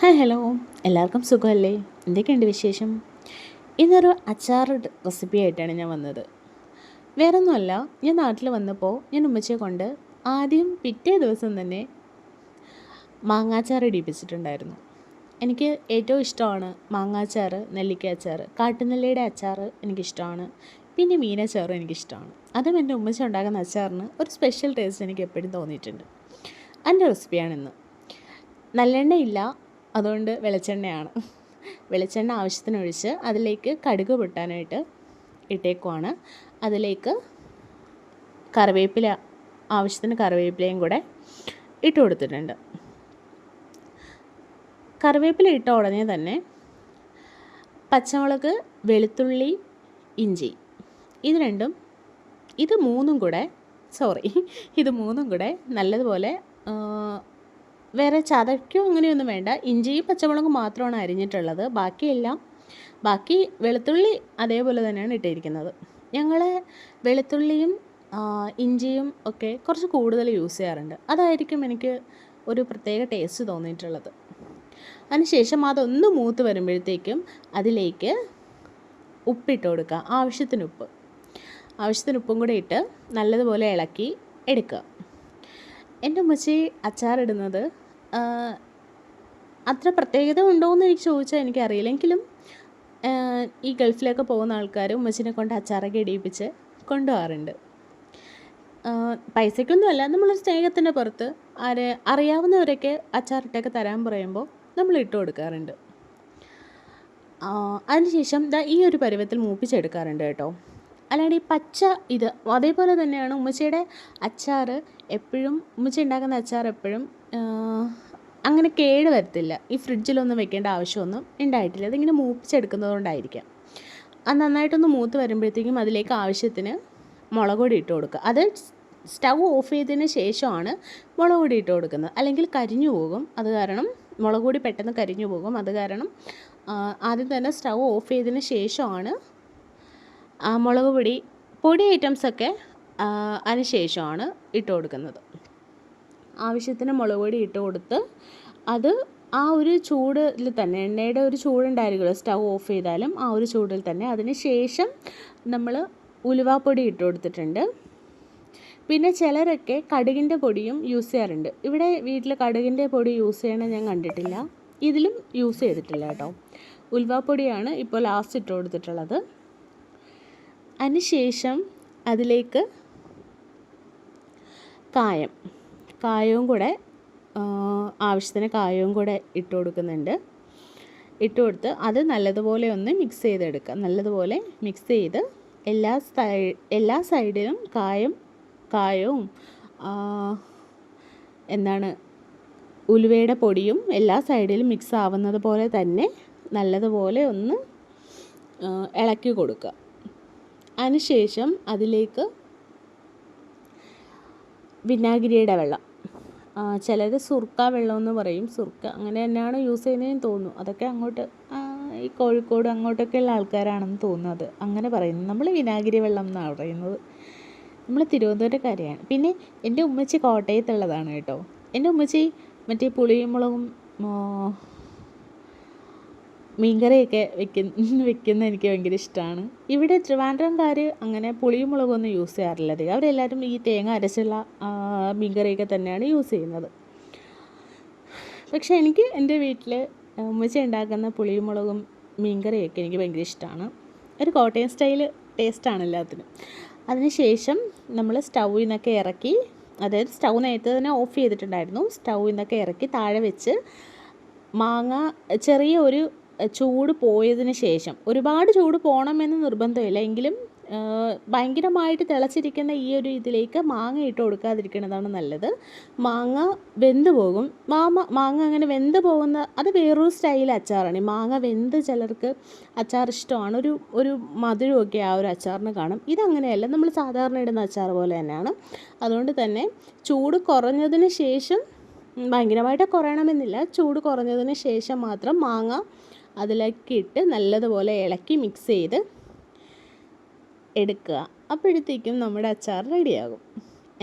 Hi hello. എല്ലാവർക്കും സുഖമല്ലേ? എന്തൊക്കെയുണ്ട് വിശേഷം? ഇന്നൊരു അച്ചാർ റെസിപ്പി ആയിട്ടാണ് ഞാൻ വന്നത്. വേറൊന്നുമല്ല ഞാൻ നാട്ടിൽ വന്നപ്പോൾ ഞാൻ ഉമ്മച്ചയെ കൊണ്ട് ആദ്യം പിറ്റേ ദിവസം തന്നെ മാങ്ങാച്ചാർ ഇടിപ്പിച്ചിട്ടുണ്ടായിരുന്നു. എനിക്ക് ഏറ്റവും ഇഷ്ടമാണ് മാങ്ങാച്ചാർ നെല്ലിക്ക അച്ചാർ കാട്ടുനെല്ലിയുടെ അച്ചാർ എനിക്കിഷ്ടമാണ് പിന്നെ മീനച്ചാറും എനിക്കിഷ്ടമാണ്. അതും എന്റെ ഉമ്മച്ച ഉണ്ടാക്കുന്ന അച്ചാറിന് ഒരു സ്പെഷ്യൽ ടേസ്റ്റ് എനിക്ക് എപ്പോഴും തോന്നിയിട്ടുണ്ട്. അതിന്റെ റെസിപ്പിയാണിന്ന്. നല്ലെണ്ണയില്ല അതുകൊണ്ട് വെളിച്ചെണ്ണയാണ്. വെളിച്ചെണ്ണ ആവശ്യത്തിനൊഴിച്ച് അതിലേക്ക് കടുക് പൊട്ടാനായിട്ട് ഇട്ടേക്കുവാണ്. അതിലേക്ക് കറിവേപ്പില ആവശ്യത്തിന് കറിവേപ്പിലയും കൂടെ ഇട്ട് കൊടുത്തിട്ടുണ്ട്. കറിവേപ്പില ഇട്ട ഉടനെ തന്നെ പച്ചമുളക് വെളുത്തുള്ളി ഇഞ്ചി ഇത് രണ്ടും ഇത് മൂന്നും കൂടെ സോറി ഇത് മൂന്നും കൂടെ നല്ലതുപോലെ വേറെ ചതയ്ക്കോ അങ്ങനെയൊന്നും വേണ്ട. ഇഞ്ചിയും പച്ചമുളകും മാത്രമാണ് അരിഞ്ഞിട്ടുള്ളത്. ബാക്കിയെല്ലാം ബാക്കി വെളുത്തുള്ളി അതേപോലെ തന്നെയാണ് ഇട്ടിരിക്കുന്നത്. ഞങ്ങൾ വെളുത്തുള്ളിയും ഇഞ്ചിയും ഒക്കെ കുറച്ച് കൂടുതൽ യൂസ് ചെയ്യാറുണ്ട്. അതായിരിക്കും എനിക്ക് ഒരു പ്രത്യേക ടേസ്റ്റ് തോന്നിയിട്ടുള്ളത്. അതിനുശേഷം അതൊന്ന് മൂത്ത് വരുമ്പോഴത്തേക്കും അതിലേക്ക് ഉപ്പിട്ട് കൊടുക്കുക. ആവശ്യത്തിന് ഉപ്പ്. ആവശ്യത്തിന് ഉപ്പും കൂടെ ഇട്ട് നല്ലതുപോലെ ഇളക്കി എടുക്കുക. എന്റെ ഉമ്മച്ചി അച്ചാറിടുന്നത് അത്ര പ്രത്യേകത ഉണ്ടോ എന്ന് എനിക്ക് ചോദിച്ചാൽ എനിക്കറിയില്ല. എങ്കിലും ഈ ഗൾഫിലൊക്കെ പോകുന്ന ആൾക്കാർ ഉമ്മച്ചിനെ കൊണ്ട് അച്ചാറൊക്കെ ഇടിയിപ്പിച്ച് കൊണ്ടുപോകാറുണ്ട്. പൈസയ്ക്കൊന്നുമല്ല നമ്മൾ സ്നേഹത്തിന്റെ പുറത്ത് ആരെ അറിയാവുന്നവരൊക്കെ അച്ചാറിട്ടൊക്കെ തരാൻ പറയുമ്പോൾ നമ്മൾ ഇട്ട് കൊടുക്കാറുണ്ട്. അതിനുശേഷം ദാ ഈ ഒരു പരുവത്തിൽ മൂപ്പിച്ചെടുക്കാറുണ്ട് കേട്ടോ. അല്ലാണ്ട് ഈ പച്ച ഇത് അതേപോലെ തന്നെയാണ് ഉമ്മച്ചിയുടെ അച്ചാർ എപ്പോഴും ഉമ്മച്ചി ഉണ്ടാക്കുന്ന അച്ചാർ എപ്പോഴും അങ്ങനെ കേട് വരത്തില്ല. ഈ ഫ്രിഡ്ജിലൊന്നും വെക്കേണ്ട ആവശ്യമൊന്നും ഉണ്ടായിട്ടില്ല. അതിങ്ങനെ മൂപ്പിച്ചെടുക്കുന്നത് കൊണ്ടായിരിക്കാം അത് നന്നായിട്ടൊന്ന് മൂത്ത് വരുമ്പോഴത്തേക്കും അതിലേക്ക് ആവശ്യത്തിന് മുളക് പൊടി ഇട്ട് കൊടുക്കുക. അത് സ്റ്റൗ ഓഫ് ചെയ്തതിന് ശേഷമാണ് മുളക് പൊടി ഇട്ട് കൊടുക്കുന്നത്. അല്ലെങ്കിൽ കരിഞ്ഞു പോകും. അത് കാരണം മുളക് പൊടി പെട്ടെന്ന് കരിഞ്ഞു പോകും. അത് കാരണം ആദ്യം തന്നെ സ്റ്റൗ ഓഫ് ചെയ്തതിന് ശേഷമാണ് മുളക് പൊടി പൊടി ഐറ്റംസൊക്കെ അതിന് ശേഷമാണ് ഇട്ട് കൊടുക്കുന്നത്. ആവശ്യത്തിന് മുളക് പൊടി ഇട്ട് കൊടുത്ത് അത് ആ ഒരു ചൂടിൽ തന്നെ എണ്ണയുടെ ഒരു ചൂടുണ്ടായിരിക്കുമല്ലോ സ്റ്റൗ ഓഫ് ചെയ്താലും ആ ഒരു ചൂടിൽ തന്നെ അതിന് ശേഷം നമ്മൾ ഉലുവാപ്പൊടി ഇട്ട് കൊടുത്തിട്ടുണ്ട്. പിന്നെ ചിലരൊക്കെ കടുകിന്റെ പൊടിയും യൂസ് ചെയ്യാറുണ്ട്. ഇവിടെ വീട്ടിൽ കടുകിന്റെ പൊടി യൂസ് ചെയ്യണത് ഞാൻ കണ്ടിട്ടില്ല. ഇതിലും യൂസ് ചെയ്തിട്ടില്ല കേട്ടോ. ഉലുവാപ്പൊടിയാണ് ഇപ്പോൾ ലാസ്റ്റ് ഇട്ട് കൊടുത്തിട്ടുള്ളത്. അതിനുശേഷം അതിലേക്ക് കായം. കായവും കൂടെ ആവശ്യത്തിന് കായവും കൂടെ ഇട്ട് കൊടുക്കുന്നുണ്ട്. ഇട്ട് കൊടുത്ത് അത് നല്ലതുപോലെ ഒന്ന് മിക്സ് ചെയ്തെടുക്കുക. നല്ലതുപോലെ മിക്സ് ചെയ്ത് എല്ലാ സൈ എല്ലാ സൈഡിലും കായം കായവും എന്താണ് ഉലുവയുടെ പൊടിയും എല്ലാ സൈഡിലും മിക്സ് ആവുന്നത് പോലെ തന്നെ നല്ലതുപോലെ ഒന്ന് ഇളക്കി കൊടുക്കുക. അതിനുശേഷം അതിലേക്ക് വിനാഗിരിയുടെ വെള്ളം. ചിലർ സുർക്ക വെള്ളം എന്ന് പറയും. സുർക്ക അങ്ങനെ തന്നെയാണ് യൂസ് ചെയ്യുന്നതെന്ന് തോന്നുന്നു. അതൊക്കെ അങ്ങോട്ട് ഈ കോഴിക്കോട് അങ്ങോട്ടൊക്കെ ഉള്ള ആൾക്കാരാണെന്ന് തോന്നുന്നത് അങ്ങനെ പറയുന്നു. നമ്മൾ വിനാഗിരി വെള്ളം എന്നാണ് പറയുന്നത്. നമ്മൾ തിരുവനന്തപുരക്കാരെയാണ് പിന്നെ എന്റെ ഉമ്മച്ചി കോട്ടയത്തുള്ളതാണ് കേട്ടോ. എന്റെ ഉമ്മച്ചി മറ്റേ പുളിയും മുളകും മീൻകറിയൊക്കെ വെക്കുന്ന വെക്കുന്ന എനിക്ക് ഭയങ്കര ഇഷ്ടമാണ് ഇവിടെ ട്രിവാൻഡ്രംകാർ അങ്ങനെ പുളിയും മുളകൊന്നും യൂസ് ചെയ്യാറില്ല. അധികം അവരെല്ലാവരും ഈ തേങ്ങ അരച്ചുള്ള മീൻകറിയൊക്കെ തന്നെയാണ് യൂസ് ചെയ്യുന്നത്. പക്ഷേ എനിക്ക് എന്റെ വീട്ടിൽ ഉമ്മച്ച ഉണ്ടാക്കുന്ന പുളിയും മുളകും മീൻകറിയൊക്കെ എനിക്ക് ഭയങ്കര ഇഷ്ടമാണ് ഒരു കോട്ടയം സ്റ്റൈൽ ടേസ്റ്റാണ് എല്ലാത്തിനും. അതിനുശേഷം നമ്മൾ സ്റ്റൗവിൽ നിന്നൊക്കെ ഇറക്കി അതായത് സ്റ്റൗ നേരത്തെ തന്നെ ഓഫ് ചെയ്തിട്ടുണ്ടായിരുന്നു. സ്റ്റൗവിൽ നിന്നൊക്കെ ഇറക്കി താഴെ വെച്ച് മാങ്ങ ചെറിയ ഒരു ചൂട് പോയതിന് ശേഷം. ഒരുപാട് ചൂട് പോകണമെന്ന് നിർബന്ധമില്ല. എങ്കിലും ഭയങ്കരമായിട്ട് തിളച്ചിരിക്കുന്ന ഈ ഒരു ഇതിലേക്ക് മാങ്ങ ഇട്ട് കൊടുക്കാതിരിക്കുന്നതാണ് നല്ലത്. മാങ്ങ വെന്ത് പോകും. മാമ മാങ്ങ അങ്ങനെ വെന്ത് പോകുന്ന അത് വേറൊരു സ്റ്റൈൽ അച്ചാറാണ്. മാങ്ങ വെന്ത് ചിലർക്ക് അച്ചാർ ഇഷ്ടമാണ്. ഒരു ഒരു മധുരമൊക്കെ ആ ഒരു അച്ചാറിന് കാണും. ഇതങ്ങനെയല്ല. നമ്മൾ സാധാരണ ഇടുന്ന അച്ചാർ പോലെ തന്നെയാണ്. അതുകൊണ്ട് തന്നെ ചൂട് കുറഞ്ഞതിന് ശേഷം ഭയങ്കരമായിട്ട് കുറയണമെന്നില്ല. ചൂട് കുറഞ്ഞതിന് ശേഷം മാത്രം മാങ്ങ അതിലേക്ക് ഇട്ട് നല്ലതുപോലെ ഇളക്കി മിക്സ് ചെയ്ത് എടുക്കുക. അപ്പോഴത്തേക്കും നമ്മുടെ അച്ചാർ റെഡിയാകും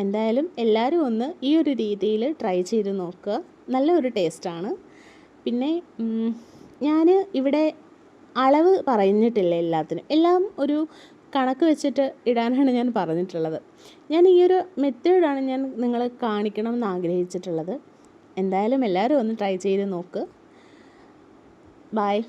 എന്തായാലും എല്ലാവരും ഒന്ന് ഈ ഒരു രീതിയിൽ ട്രൈ ചെയ്ത് നോക്കുക. നല്ല ഒരു ടേസ്റ്റാണ് പിന്നെ ഞാൻ ഇവിടെ അളവ് പറഞ്ഞിട്ടില്ല എല്ലാത്തിനും? എല്ലാം ഒരു കണക്ക് വെച്ചിട്ട് ഇടാനാണ് ഞാൻ പറഞ്ഞിട്ടുള്ളത്. ഞാൻ ഈ ഒരു മെത്തേഡാണ് ഞാൻ നിങ്ങളെ കാണിക്കണം എന്ന് ആഗ്രഹിച്ചിട്ടുള്ളത്. എന്തായാലും എല്ലാവരും ഒന്ന് ട്രൈ ചെയ്ത് നോക്ക്. Bye.